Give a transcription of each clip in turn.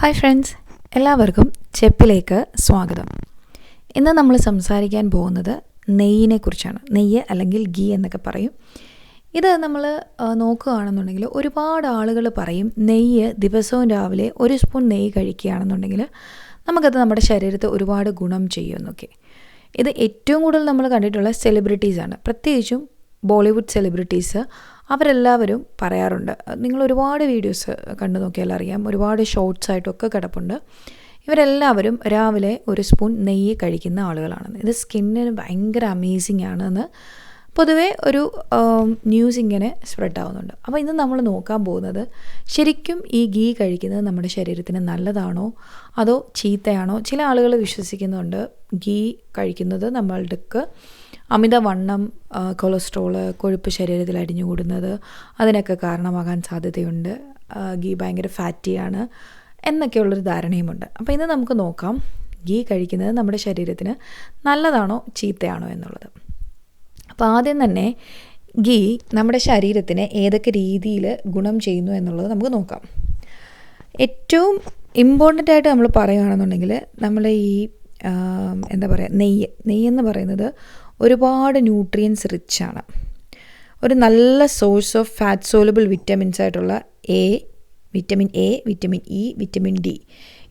Hi friends എല്ലാവർക്കും ചെപ്പിലേക്ക് സ്വാഗതം. ഇന്ന് നമ്മൾ സംസാരിക്കാൻ പോകുന്നത് നെയ്യിനെ കുറിച്ചാണ്. നെയ്യ് അല്ലെങ്കിൽ ഗീ എന്നൊക്കെ പറയും. ഇത് നമ്മൾ നോക്കുകയാണെന്നുണ്ടെങ്കിൽ ഒരുപാട് ആളുകൾ പറയും നെയ്യ് ദിവസവും രാവിലെ ഒരു സ്പൂൺ നെയ്യ് കഴിക്കുകയാണെന്നുണ്ടെങ്കിൽ നമുക്കത് നമ്മുടെ ശരീരത്തെ ഒരുപാട് ഗുണം ചെയ്യുമെന്നൊക്കെ ഇത് ഏറ്റവും കൂടുതൽ നമ്മൾ കണ്ടിട്ടുള്ള സെലിബ്രിറ്റീസാണ് പ്രത്യേകിച്ചും ബോളിവുഡ് സെലിബ്രിറ്റീസ് അവരെല്ലാവരും പറയാറുണ്ട്. നിങ്ങൾ ഒരുപാട് വീഡിയോസ് കണ്ടു നോക്കിയാൽ അറിയാം. ഒരുപാട് ഷോർട്സ് ആയിട്ടൊക്കെ കിടപ്പുണ്ട്. ഇവരെല്ലാവരും രാവിലെ ഒരു സ്പൂൺ നെയ്യ് കഴിക്കുന്ന ആളുകളാണ്. ഇത് സ്കിന്നിന് ഭയങ്കര അമേസിംഗ് ആണെന്ന് പൊതുവേ ഒരു ന്യൂസ് ഇങ്ങനെ സ്പ്രെഡ് ആവുന്നുണ്ട്. അപ്പോൾ ഇന്ന് നമ്മൾ നോക്കാൻ പോകുന്നത് ശരിക്കും ഈ ഗീ കഴിക്കുന്നത് നമ്മുടെ ശരീരത്തിന് നല്ലതാണോ? അതോ ചീത്തയാണോ? ചില ആളുകൾ വിശ്വസിക്കുന്നുണ്ട് ഗീ കഴിക്കുന്നത് നമ്മളുടെക്ക് അമിതവണ്ണം കൊളസ്ട്രോൾ കൊഴുപ്പ് ശരീരത്തിൽ അടിഞ്ഞുകൂടുന്നത് അതിനൊക്കെ കാരണമാകാൻ സാധ്യതയുണ്ട്. ഗീ ഭയങ്കര ഫാറ്റിയാണ് എന്നൊക്കെയുള്ളൊരു ധാരണയുമുണ്ട്. അപ്പോൾ ഇന്ന് നമുക്ക് നോക്കാം ഗീ കഴിക്കുന്നത് നമ്മുടെ ശരീരത്തിന് നല്ലതാണോ ചീത്തയാണോ എന്നുള്ളത്. അപ്പോൾ ആദ്യം തന്നെ ഗീ നമ്മുടെ ശരീരത്തിന് ഏതൊക്കെ രീതിയിൽ ഗുണം ചെയ്യുന്നു എന്നുള്ളത് നമുക്ക് നോക്കാം. ഏറ്റവും ഇമ്പോർട്ടന്റ് ആയിട്ട് നമ്മൾ പറയുകയാണെന്നുണ്ടെങ്കിൽ നമ്മൾ ഈ എന്താ പറയുക നെയ്യ്. നെയ്യെന്ന് പറയുന്നത് ഒരുപാട് ന്യൂട്രിയൻസ് റിച്ച് ആണ്. ഒരു നല്ല source of fat soluble vitamins ആയിട്ടുള്ള A vitamin A vitamin E vitamin D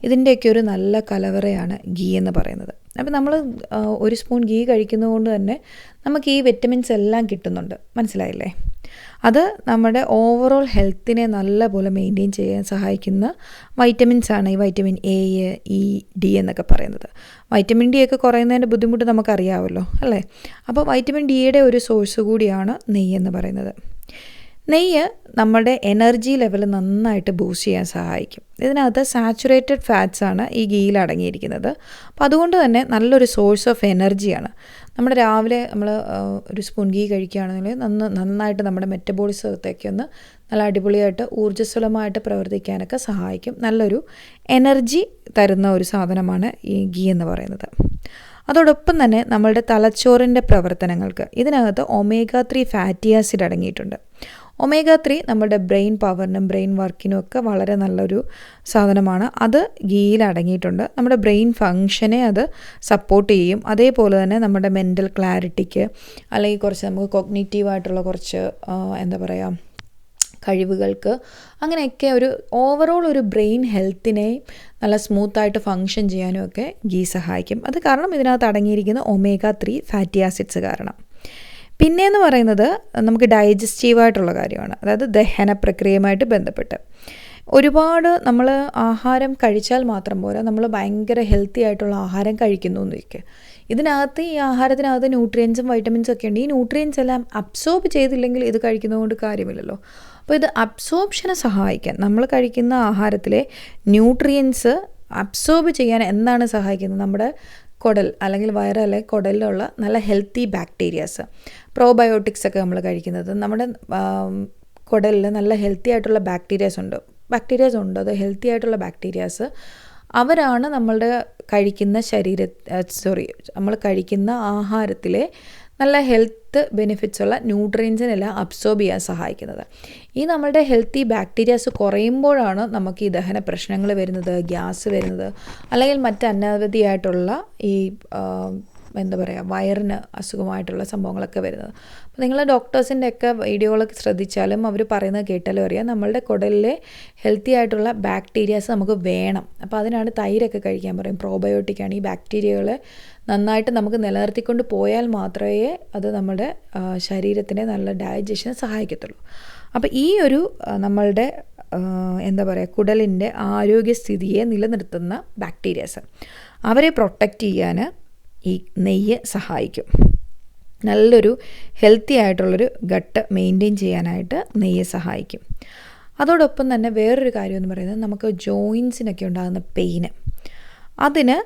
ഇതിന്റെയൊക്കെ ഒരു നല്ല കലവറയാണ് ഗീ എന്ന് പറയുന്നത്. അപ്പോൾ നമ്മൾ ഒരു സ്പൂൺ ഗീ കഴിക്കുന്നതുകൊണ്ട് തന്നെ നമുക്ക് ഈ വിറ്റമിൻസ് എല്ലാം കിട്ടുന്നുണ്ട്. മനസ്സിലായില്ലേ? അത് നമ്മുടെ ഓവറോൾ ഹെൽത്തിനെ നല്ലപോലെ മെയിന്റെയിൻ ചെയ്യാൻ സഹായിക്കുന്ന വൈറ്റമിൻസ് ആണ് ഈ വൈറ്റമിൻ എ ഇ ഡി എന്നൊക്കെ പറയുന്നത്. വൈറ്റമിൻ ഡി ഒക്കെ കുറയുന്നതിന്റെ ബുദ്ധിമുട്ട് നമുക്കറിയാമല്ലോ അല്ലേ? അപ്പോൾ വൈറ്റമിൻ ഡിയുടെ ഒരു സോഴ്സ് കൂടിയാണ് നെയ്യ് എന്ന് പറയുന്നത്. നെയ്യ് നമ്മുടെ എനർജി ലെവൽ നന്നായിട്ട് ബൂസ്റ്റ് ചെയ്യാൻ സഹായിക്കും. ഇതിനകത്ത് സാച്ചുറേറ്റഡ് ഫാറ്റ്സ് ആണ് ഈ ഗീയിൽ അടങ്ങിയിരിക്കുന്നത്. അപ്പോൾ അതുകൊണ്ട് തന്നെ നല്ലൊരു സോഴ്സ് ഓഫ് എനർജിയാണ് നമ്മൾ രാവിലെ നമ്മൾ ഒരു സ്പൂൺ ഗീ കഴിക്കുകയാണെങ്കിൽ നന്ന് നന്നായിട്ട് നമ്മുടെ മെറ്റബോളിസത്തേക്ക് ഒന്ന് നല്ല അടിപൊളിയായിട്ട് ഊർജസ്വലമായിട്ട് പ്രവർത്തിക്കാനൊക്കെ സഹായിക്കും. നല്ലൊരു എനർജി തരുന്ന ഒരു സാധനമാണ് ഈ ഗീ എന്ന് പറയുന്നത്. അതോടൊപ്പം തന്നെ നമ്മളുടെ തലച്ചോറിന്റെ പ്രവർത്തനങ്ങൾക്ക് ഇതിനകത്ത് ഒമേഗ ത്രീ ഫാറ്റി ആസിഡ് അടങ്ങിയിട്ടുണ്ട്. ഒമേഗ ത്രീ നമ്മുടെ ബ്രെയിൻ പവറിനും ബ്രെയിൻ വർക്കിനും ഒക്കെ വളരെ നല്ലൊരു സാധനമാണ്. അത് ഗീയിൽ അടങ്ങിയിട്ടുണ്ട്. നമ്മുടെ ബ്രെയിൻ ഫങ്ഷനെ അത് സപ്പോർട്ട് ചെയ്യും. അതേപോലെ തന്നെ നമ്മുടെ മെന്റൽ ക്ലാരിറ്റിക്ക് അല്ലെങ്കിൽ കുറച്ച് നമുക്ക് കോഗ്നേറ്റീവായിട്ടുള്ള കുറച്ച് എന്താ പറയുക കഴിവുകൾക്ക് അങ്ങനെയൊക്കെ ഒരു ഓവറോൾ ഒരു ബ്രെയിൻ ഹെൽത്തിനെ നല്ല സ്മൂത്തായിട്ട് ഫങ്ഷൻ ചെയ്യാനും ഒക്കെ ഗീ സഹായിക്കും. അത് കാരണം ഇതിനകത്ത് അടങ്ങിയിരിക്കുന്ന ഒമേഗ ത്രീ ഫാറ്റി ആസിഡ്സ് കാരണം. പിന്നെയെന്ന് പറയുന്നത് നമുക്ക് ഡൈജസ്റ്റീവായിട്ടുള്ള കാര്യമാണ്. അതായത് ദഹന പ്രക്രിയയുമായിട്ട് ബന്ധപ്പെട്ട്. ഒരുപാട് നമ്മൾ ആഹാരം കഴിച്ചാൽ മാത്രം പോരാ നമ്മൾ ഭയങ്കര ഹെൽത്തി ആയിട്ടുള്ള ആഹാരം കഴിക്കുന്നു എന്നിരിക്കുക ഇതിനകത്ത് ഈ ആഹാരത്തിനകത്ത് ന്യൂട്രിയൻസും വൈറ്റമിൻസും ഒക്കെ ഉണ്ട്. ഈ ന്യൂട്രിയൻസ് എല്ലാം അബ്സോർബ് ചെയ്തില്ലെങ്കിൽ ഇത് കഴിക്കുന്നതുകൊണ്ട് കാര്യമില്ലല്ലോ. അപ്പോൾ ഇത് അബ്സോർപ്ഷനെ സഹായിക്കാൻ നമ്മൾ കഴിക്കുന്ന ആഹാരത്തിലെ ന്യൂട്രിയൻസ് അബ്സോർബ് ചെയ്യാൻ എന്താണ് സഹായിക്കുന്നത്? നമ്മുടെ കുടൽ അല്ലെങ്കിൽ വയറ് അല്ലെങ്കിൽ കുടലിലുള്ള നല്ല ഹെൽത്തി ബാക്ടീരിയാസ് പ്രോബയോട്ടിക്സ് ഒക്കെ നമ്മൾ കഴിക്കുന്നത്. നമ്മുടെ കുടലിൽ നല്ല ഹെൽത്തി ആയിട്ടുള്ള ബാക്ടീരിയാസ് ഉണ്ട്. ബാക്ടീരിയാസ് ഉണ്ട്. അത് ഹെൽത്തി ആയിട്ടുള്ള ബാക്ടീരിയാസ് അവരാണ് നമ്മളുടെ കഴിക്കുന്ന ശരീര സോറി നമ്മൾ കഴിക്കുന്ന ആഹാരത്തിലെ നല്ല ഹെൽത്ത് ബെനിഫിറ്റ്സ് ഉള്ള ന്യൂട്രിയൻസിനെല്ലാം അബ്സോർബ് ചെയ്യാൻ സഹായിക്കുന്നത്. ഈ നമ്മളുടെ ഹെൽത്തി ബാക്ടീരിയാസ് കുറയുമ്പോഴാണ് നമുക്ക് ഈ ദഹന പ്രശ്നങ്ങൾ വരുന്നത് ഗ്യാസ് വരുന്നത് അല്ലെങ്കിൽ മറ്റ് അനവധിയായിട്ടുള്ള ഈ എന്താ പറയുക വയറിന് അസുഖമായിട്ടുള്ള സംഭവങ്ങളൊക്കെ വരുന്നത്. അപ്പോൾ നിങ്ങൾ ഡോക്ടേഴ്സിന്റെ ഒക്കെ വീഡിയോകളൊക്കെ ശ്രദ്ധിച്ചാലും അവർ പറയുന്നത് കേട്ടാലും അറിയാം നമ്മളുടെ കുടലിലെ ഹെൽത്തി ആയിട്ടുള്ള ബാക്ടീരിയാസ് നമുക്ക് വേണം. അപ്പോൾ അതിനാണ് തൈരൊക്കെ കഴിക്കാൻ പറയും. പ്രോബയോട്ടിക് ആണ് ഈ ബാക്ടീരിയകളെ നന്നായിട്ട് നമുക്ക് നിലനിർത്തിക്കൊണ്ട് പോയാൽ മാത്രമേ അത് നമ്മുടെ ശരീരത്തിനെ നല്ല ഡയജഷന് സഹായിക്കത്തുള്ളൂ. അപ്പോൾ ഈ ഒരു നമ്മളുടെ എന്താ പറയുക കുടലിന്റെ ആരോഗ്യസ്ഥിതിയെ നിലനിർത്തുന്ന ബാക്ടീരിയാസ്. അവരെ പ്രൊട്ടക്റ്റ് ചെയ്യാൻ ഈ നെയ്യ് സഹായിക്കും. നല്ലൊരു ഹെൽത്തി ആയിട്ടുള്ളൊരു ഗട്ട് മെയിന്റെയിൻ ചെയ്യാനായിട്ട് നെയ്യ് സഹായിക്കും. അതോടൊപ്പം തന്നെ വേറൊരു കാര്യം എന്ന് പറയുന്നത് നമുക്ക് ജോയിൻസിനൊക്കെ ഉണ്ടാകുന്ന പെയിന് അതിന്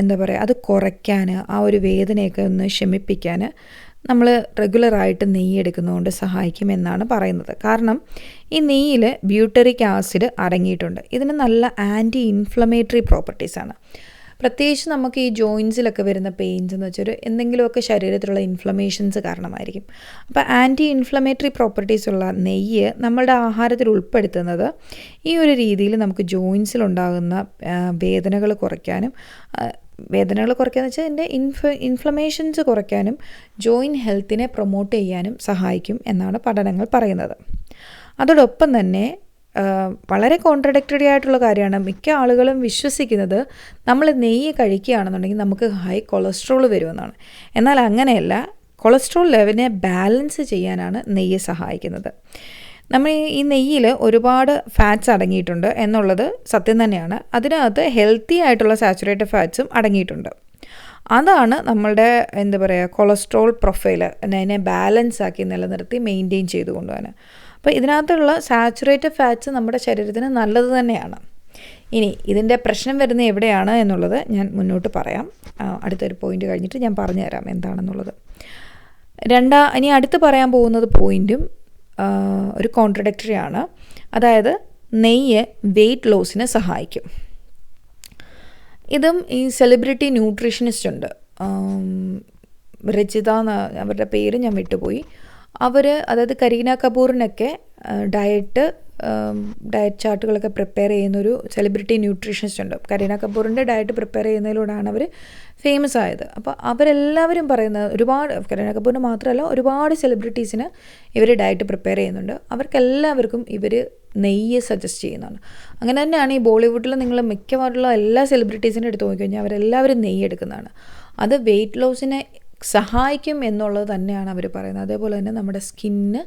എന്താ പറയുക അത് കുറയ്ക്കാൻ ആ ഒരു വേദനയൊക്കെ ഒന്ന് ശമിപ്പിക്കാൻ നമ്മൾ റെഗുലറായിട്ട് നെയ്യ് എടുക്കുന്നതുകൊണ്ട് സഹായിക്കുമെന്നാണ് പറയുന്നത്. കാരണം ഈ നെയ്യിൽ ബ്യൂട്ടറിക് ആസിഡ് അടങ്ങിയിട്ടുണ്ട്. ഇതിന് നല്ല ആന്റി ഇൻഫ്ലമേറ്ററി പ്രോപ്പർട്ടീസാണ് പ്രത്യേകിച്ച് നമുക്ക് ഈ ജോയിൻസിലൊക്കെ വരുന്ന പെയിൻസ് എന്ന് വെച്ചാൽ എന്തെങ്കിലുമൊക്കെ ശരീരത്തിലുള്ള ഇൻഫ്ലമേഷൻസ് കാരണമായിരിക്കും. അപ്പോൾ ആന്റി ഇൻഫ്ലമേറ്ററി പ്രോപ്പർട്ടീസ് ഉള്ള നെയ്യ് നമ്മളുടെ ആഹാരത്തിൽ ഉൾപ്പെടുത്തുന്നത് ഈ ഒരു രീതിയിൽ നമുക്ക് ജോയിൻസിലുണ്ടാകുന്ന വേദനകൾ കുറയ്ക്കാനും വേദനകൾ കുറയ്ക്കാന്ന് വെച്ചാൽ എന്റെ ഇൻഫ ഇൻഫ്ലമേഷൻസ് കുറയ്ക്കാനും ജോയിൻ ഹെൽത്തിനെ പ്രൊമോട്ട് ചെയ്യാനും സഹായിക്കും എന്നാണ് പഠനങ്ങൾ പറയുന്നത്. അതോടൊപ്പം തന്നെ വളരെ കോൺട്രഡക്റ്ററി ആയിട്ടുള്ള കാര്യമാണ്. മിക്ക ആളുകളും വിശ്വസിക്കുന്നത് നമ്മൾ നെയ്യ് കഴിക്കുകയാണെന്നുണ്ടെങ്കിൽ നമുക്ക് ഹൈ കൊളസ്ട്രോൾ വരുമെന്നാണ്. എന്നാൽ അങ്ങനെയല്ല. കൊളസ്ട്രോൾ ലെവലിനെ ബാലൻസ് ചെയ്യാനാണ് നെയ്യ് സഹായിക്കുന്നത്. നമ്മൾ ഈ നെയ്യിൽ ഒരുപാട് ഫാറ്റ്സ് അടങ്ങിയിട്ടുണ്ട് എന്നുള്ളത് സത്യം തന്നെയാണ്. അതിനകത്ത് ഹെൽത്തി ആയിട്ടുള്ള സാച്ചുറേറ്റഡ് ഫാറ്റ്സും അടങ്ങിയിട്ടുണ്ട്. അതാണ് നമ്മളുടെ എന്താ പറയുക കൊളസ്ട്രോൾ പ്രൊഫൈൽ അതിനെ ബാലൻസ് ആക്കി നിലനിർത്തി മെയിന്റെയിൻ ചെയ്തു കൊണ്ടുപോകാൻ അപ്പോൾ ഇതിനകത്തുള്ള സാച്ചുറേറ്റഡ് ഫാറ്റ്സ് നമ്മുടെ ശരീരത്തിന് നല്ലത് തന്നെയാണ്. ഇനി ഇതിന്റെ പ്രശ്നം വരുന്നത് എവിടെയാണ് എന്നുള്ളത് ഞാൻ മുന്നോട്ട് പറയാം. അടുത്തൊരു പോയിന്റ് കഴിഞ്ഞിട്ട് ഞാൻ പറഞ്ഞു തരാം എന്താണെന്നുള്ളത്. രണ്ടാ ഇനി അടുത്ത് പറയാൻ പോകുന്നത് പോയിന്റും ഒരു കോൺട്രഡക്റ്ററി ആണ്. അതായത് നെയ്യ് വെയ്റ്റ് ലോസിനെ സഹായിക്കും. ഇതും ഈ സെലിബ്രിറ്റി ന്യൂട്രീഷനിസ്റ്റ് ഉണ്ട്. രചിത അവരുടെ പേര് ഞാൻ വിട്ടുപോയി. അവർ അതായത് കരീന കപൂറിനൊക്കെ ഡയറ്റ് ഡയറ്റ് ചാർട്ടുകളൊക്കെ പ്രിപ്പയർ ചെയ്യുന്നൊരു സെലിബ്രിറ്റി ന്യൂട്രീഷനിസ്റ്റ് ഉണ്ട്. കരീന കപൂറിന്റെ ഡയറ്റ് പ്രിപ്പയർ ചെയ്യുന്നതിലൂടെയാണ് അവർ ഫേമസ് ആയത്. അപ്പോൾ അവരെല്ലാവരും പറയുന്നത് ഒരുപാട് കരീന കപൂറിന് മാത്രമല്ല ഒരുപാട് സെലിബ്രിറ്റീസിന് ഇവർ ഡയറ്റ് പ്രിപ്പയർ ചെയ്യുന്നുണ്ട്. അവർക്കെല്ലാവർക്കും ഇവർ നെയ്യ് സജസ്റ്റ് ചെയ്യുന്നതാണ്. അങ്ങനെ തന്നെയാണ് ഈ ബോളിവുഡിൽ നിങ്ങൾ മിക്കവാറുള്ള എല്ലാ സെലിബ്രിറ്റീസിന്റെ അടുത്ത് നോക്കിക്കഴിഞ്ഞാൽ അവരെല്ലാവരും നെയ്യ് എടുക്കുന്നതാണ്. അത് വെയിറ്റ് ലോസിനെ സഹായിക്കും എന്നുള്ളത് തന്നെയാണ് അവർ പറയുന്നത്. അതേപോലെ തന്നെ നമ്മുടെ സ്കിന്ന്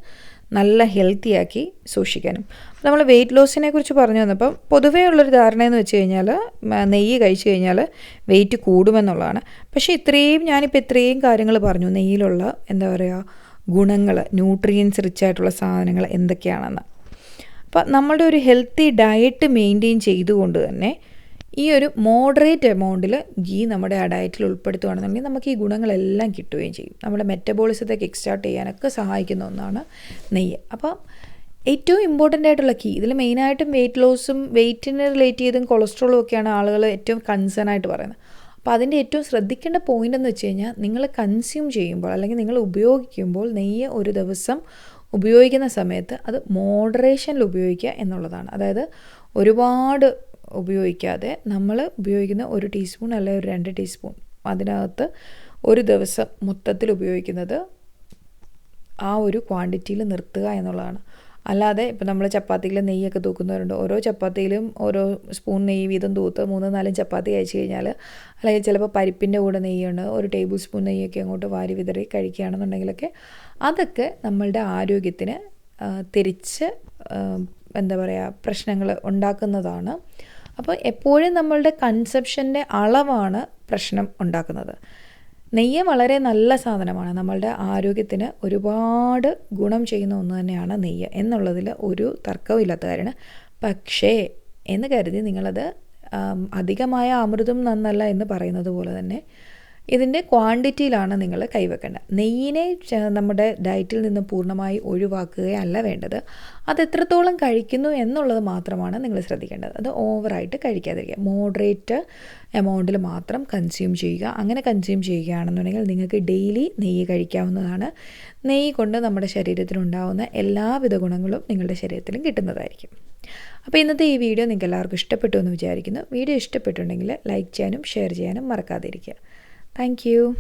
നല്ല ഹെൽത്തി ആക്കി സൂക്ഷിക്കാനും. നമ്മൾ വെയിറ്റ് ലോസിനെ കുറിച്ച് പറഞ്ഞു വന്നപ്പം പൊതുവേ ഉള്ളൊരു ധാരണയെന്ന് വെച്ച് കഴിഞ്ഞാൽ നെയ്യ് കഴിച്ചു കഴിഞ്ഞാൽ വെയിറ്റ് കൂടുമെന്നുള്ളതാണ്. പക്ഷേ ഇത്രയും ഞാനിപ്പോൾ ഇത്രയും കാര്യങ്ങൾ പറഞ്ഞു. നെയ്യിലുള്ള എന്താ പറയുക ഗുണങ്ങൾ ന്യൂട്രിയൻസ് റിച്ച് ആയിട്ടുള്ള സാധനങ്ങൾ എന്തൊക്കെയാണെന്ന്. അപ്പം നമ്മളുടെ ഒരു ഹെൽത്തി ഡയറ്റ് മെയിന്റെയിൻ ചെയ്തുകൊണ്ട് തന്നെ ഈ ഒരു മോഡറേറ്റ് എമൗണ്ടിൽ ഗീ നമ്മുടെ ആ ഡയറ്റിൽ ഉൾപ്പെടുത്തുകയാണെന്നുണ്ടെങ്കിൽ നമുക്ക് ഈ ഗുണങ്ങളെല്ലാം കിട്ടുകയും ചെയ്യും. നമ്മുടെ മെറ്റബോളിസത്തെ കിക്ക് സ്റ്റാർട്ട് ചെയ്യാനൊക്കെ സഹായിക്കുന്ന ഒന്നാണ് നെയ്യ്. അപ്പം ഏറ്റവും ഇമ്പോർട്ടന്റ് ആയിട്ടുള്ള കീ ഇതിൽ മെയിനായിട്ടും വെയിറ്റ് ലോസും വെയിറ്റിനെ റിലേറ്റ് ചെയ്തും കൊളസ്ട്രോളും ഒക്കെയാണ് ആളുകൾ ഏറ്റവും കൺസേൺ ആയിട്ട് പറയുന്നത്. അപ്പോൾ അതിന്റെ ഏറ്റവും ശ്രദ്ധിക്കേണ്ട പോയിന്റ് എന്ന് വെച്ച് കഴിഞ്ഞാൽ നിങ്ങൾ കൺസ്യൂം ചെയ്യുമ്പോൾ അല്ലെങ്കിൽ നിങ്ങൾ ഉപയോഗിക്കുമ്പോൾ നെയ്യ് ഒരു ദിവസം ഉപയോഗിക്കുന്ന സമയത്ത് അത് മോഡറേഷനിൽ ഉപയോഗിക്കുക എന്നുള്ളതാണ്. അതായത് ഒരുപാട് ഉപയോഗിക്കാതെ നമ്മൾ ഉപയോഗിക്കുന്ന ഒരു ടീസ്പൂൺ അല്ലെങ്കിൽ ഒരു രണ്ട് ടീസ്പൂൺ അതിനകത്ത് ഒരു ദിവസം മൊത്തത്തിൽ ഉപയോഗിക്കുന്നത് ആ ഒരു ക്വാണ്ടിറ്റിയിൽ നിർത്തുക എന്നുള്ളതാണ്. അല്ലാതെ ഇപ്പം നമ്മൾ ചപ്പാത്തിയിൽ നെയ്യൊക്കെ തൂക്കുന്നവരുണ്ട്. ഓരോ ചപ്പാത്തിയിലും ഓരോ സ്പൂൺ നെയ്യ് വീതം തൂത്ത് മൂന്ന് നാലും ചപ്പാത്തി കഴിച്ച് കഴിഞ്ഞാൽ അല്ലെങ്കിൽ ചിലപ്പോൾ പരിപ്പിന്റെ കൂടെ നെയ്യുണ്ട് ഒരു ടേബിൾ സ്പൂൺ നെയ്യൊക്കെ അങ്ങോട്ട് വാരി വിതറി കഴിക്കുകയാണെന്നുണ്ടെങ്കിലൊക്കെ അതൊക്കെ നമ്മളുടെ ആരോഗ്യത്തിന് തിരിച്ച് എന്താ പറയുക പ്രശ്നങ്ങൾ ഉണ്ടാക്കുന്നതാണ്. അപ്പോൾ എപ്പോഴും നമ്മളുടെ കൺസെപ്ഷന്റെ അളവാണ് പ്രശ്നം ഉണ്ടാക്കുന്നത്. നെയ്യ് വളരെ നല്ല സാധനമാണ്. നമ്മളുടെ ആരോഗ്യത്തിന് ഒരുപാട് ഗുണം ചെയ്യുന്ന ഒന്ന് തന്നെയാണ് നെയ്യ് എന്നുള്ളതിൽ ഒരു തർക്കവും ഇല്ലാത്ത കാര്യമാണ്. പക്ഷേ എന്ന് കരുതി നിങ്ങളത് അധികമായ അമൃതും നന്നല്ല എന്ന് പറയുന്നത് പോലെ തന്നെ ഇതിന്റെ ക്വാണ്ടിറ്റിയിലാണ് നിങ്ങൾ കൈവെക്കേണ്ടത്. നെയ്യിനെ നമ്മുടെ ഡയറ്റിൽ നിന്ന് പൂർണമായി ഒഴിവാക്കുകയല്ല വേണ്ടത്. അത് എത്രത്തോളം കഴിക്കുന്നു എന്നുള്ളത് മാത്രമാണ് നിങ്ങൾ ശ്രദ്ധിക്കേണ്ടത്. അത് ഓവറായിട്ട് കഴിക്കാതിരിക്കുക. മോഡറേറ്റ് എമൗണ്ടിൽ മാത്രം കൺസ്യൂം ചെയ്യുക. അങ്ങനെ കൺസ്യൂം ചെയ്യുകയാണെന്നുണ്ടെങ്കിൽ നിങ്ങൾക്ക് ഡെയിലി നെയ്യ് കഴിക്കാവുന്നതാണ്. നെയ്യ് കൊണ്ട് നമ്മുടെ ശരീരത്തിനുണ്ടാകുന്ന എല്ലാവിധ ഗുണങ്ങളും നിങ്ങളുടെ ശരീരത്തിലും കിട്ടുന്നതായിരിക്കും. അപ്പോൾ ഇന്നത്തെ ഈ വീഡിയോ നിങ്ങൾക്ക് എല്ലാവർക്കും ഇഷ്ടപ്പെട്ടു എന്ന് വിചാരിക്കുന്നു. വീഡിയോ ഇഷ്ടപ്പെട്ടുണ്ടെങ്കിൽ ലൈക്ക് ചെയ്യാനും ഷെയർ ചെയ്യാനും മറക്കാതിരിക്കുക. Thank you.